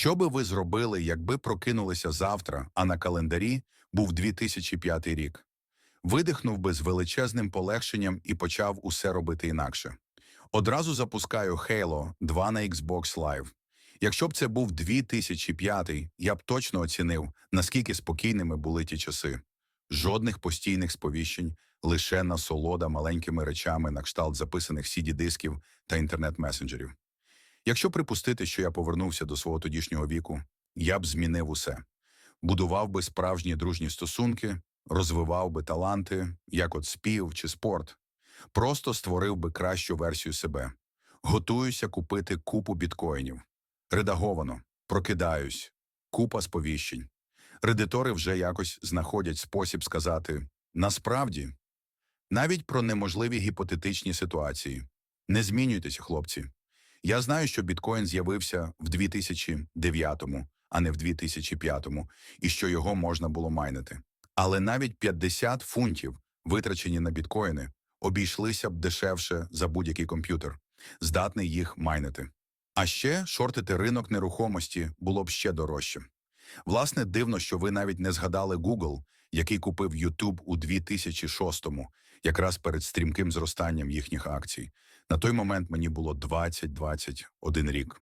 Що би ви зробили, якби прокинулися завтра, а на календарі був 2005 рік? Видихнув би з величезним полегшенням і почав усе робити інакше. Одразу запускаю Halo 2 на Xbox Live. Якщо б це був 2005, я б точно оцінив, наскільки спокійними були ті часи. Жодних постійних сповіщень, лише насолода маленькими речами на кшталт записаних CD-дисків та інтернет-месенджерів. Якщо припустити, що я повернувся до свого тодішнього віку, я б змінив усе. Будував би справжні дружні стосунки, розвивав би таланти, як от спів чи спорт. Просто створив би кращу версію себе. Готуюся купити купу біткоїнів. Редаговано, прокидаюсь, купа сповіщень. Редитори вже якось знаходять спосіб сказати насправді, навіть про неможливі гіпотетичні ситуації. Не змінюйтеся, хлопці. Я знаю, що біткоін з'явився в 2009-му, а не в 2005-му, і що його можна було майнити. Але навіть 50 фунтів, витрачені на біткоїни, обійшлися б дешевше за будь-який комп'ютер, здатний їх майнити. А ще шортити ринок нерухомості було б ще дорожче. Власне, дивно, що ви навіть не згадали Google, який купив YouTube у 2006-му, якраз перед стрімким зростанням їхніх акцій. На той момент мені було 20-21 рік.